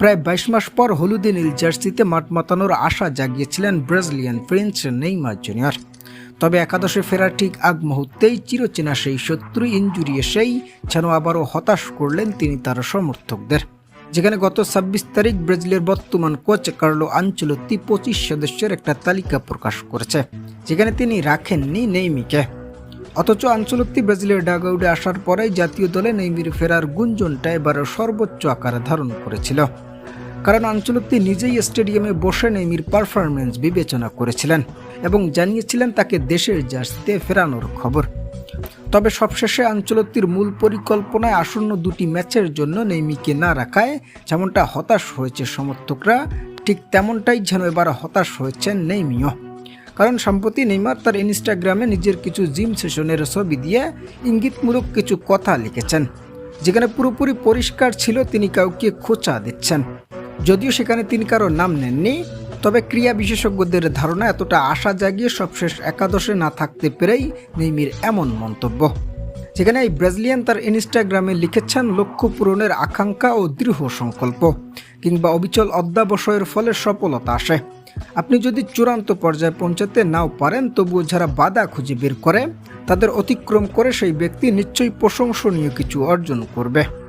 প্রায় বাইশ মাস পর হলুদে নীল জার্সিতে মাঠ মাতানোর আশা জাগিয়েছিলেন ব্রাজিলিয়ান প্রিন্স নেইমার জুনিয়র। তবে একাদশে ফেরার ঠিক আগ মুহূর্তেই চিরচেনা সেই শত্রু ইঞ্জুরি এসেই যেন আবারও হতাশ করলেন তিনি তার সমর্থকদের। যেখানে গত ছাব্বিশ তারিখ ব্রাজিলের বর্তমান কোচ কার্লো আঞ্চলতি পঁচিশ সদস্যের একটা তালিকা প্রকাশ করেছে, যেখানে তিনি রাখেননি নেইমিকে। অথচ আঞ্চলতি ব্রাজিলের ডাগআউটে আসার পরেই জাতীয় দলে নেইমির ফেরার গুঞ্জনটা এবার সর্বোচ্চ আকার ধারণ করেছিল। কারণ আঞ্চলতি নিজেই স্টেডিয়ামে বসে নেইমির পারফরমেন্স বিবেচনা করেছিলেন এবং জানিয়েছিলেন তাকে দেশের জার্সিতে ফেরানোর খবর। তবে সবশেষে আঞ্চলতির মূল পরিকল্পনায় আসন্ন দুটি ম্যাচের জন্য নেইমিকে না রাখায় যেমনটা হতাশ হয়েছে সমর্থকরা, ঠিক তেমনটাই যেন এবার হতাশ হয়েছেন নেইমিও। কারণ সম্প্রতি নেইমার তার ইনস্টাগ্রামে নিজের কিছু জিম সেশনের ছবি দিয়ে ইঙ্গিতমূলক কিছু কথা লিখেছেন, যেখানে পুরোপুরি পরিষ্কার ছিল তিনি কাউকে খোঁচা দিচ্ছেন। যদিও সেখানে তিনি কারও নাম নেননি, তবে ক্রীড়া বিশেষজ্ঞদের ধারণা এতটা আশা জাগিয়ে সবশেষ একাদশে না থাকতে পেরেই নেইমির এমন মন্তব্য। যেখানে এই ব্রাজিলিয়ান তার ইনস্টাগ্রামে লিখেছেন, লক্ষ্য পূরণের আকাঙ্ক্ষা ও দৃঢ় সংকল্প কিংবা অবিচল অধ্যাবসায়ের ফলে সফলতা আসে। আপনি যদি চূড়ান্ত পর্যায়ে পৌঁছাতে নাও পারেন, তবুও যারা বাধা খুঁজে বের করে, তাদের অতিক্রম করে সেই ব্যক্তি নিশ্চয়ই প্রশংসনীয় কিছু অর্জন করবে।